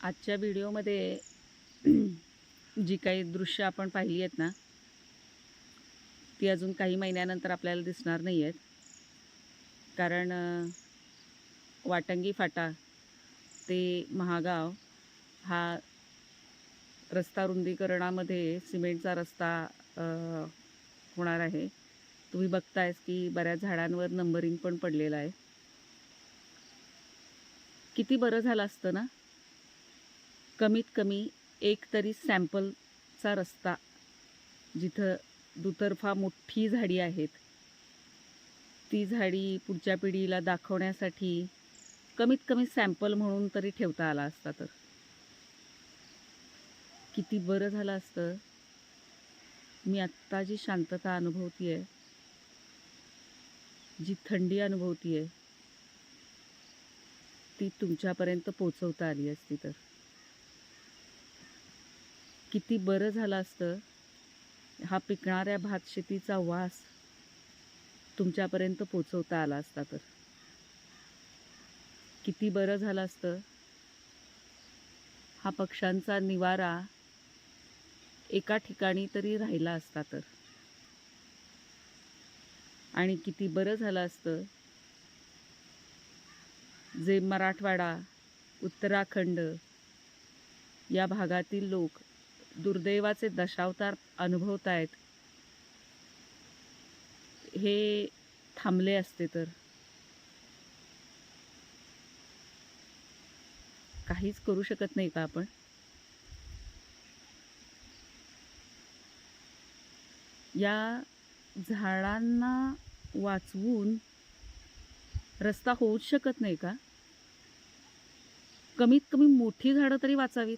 आजच्या व्हिडिओमध्ये जी काही दृश्य आपण पाहिली आहेत ना ती अजून काही महिन्यानंतर आपल्याला दिसणार नाही आहेत. कारण वाटंगी फाटा ते महागाव हा रस्ता रुंदीकरणामध्ये सिमेंटचा रस्ता होणार आहे. तुम्ही बघतायस की बऱ्याच झाडांवर नंबरिंग पण पडलेलं आहे. किती बरं झालं असतं ना? कमीत कमी एक तरी सॅम्पलचा रस्ता जिथं दुतर्फा मोठी झाडी आहेत. ती झाडी पुढच्या पिढीला दाखवण्यासाठी कमीत कमी सॅम्पल म्हणून तरी ठेवता आला असता तर. किती बरं झालं असतं. मी आत्ता जी शांतता अनुभवती आहे जी थंडी अनुभवती आहे ती तुमच्यापर्यंत पोचवता आली असती तर. किती बरं झालं असतं. हा पिकणाऱ्या भात शेतीचा वास तुमच्यापर्यंत पोचवता आला असता तर. किती बरं झालं असतं. हा पक्ष्यांचा निवारा एका ठिकाणी तरी राहिला असता तर. आणि किती बरं झालं असतं. जे मराठवाडा उत्तराखंड या भागातील लोक दुर्दैवाचे दशावतार अनुभवतायत. हे थांबले असते तर. काहीच करू शकत नाही का आपण? या झाडांना वाचवून रस्ता होऊच शकत नाही का? कमीत कमी मोठी झाडं तरी वाचावीत.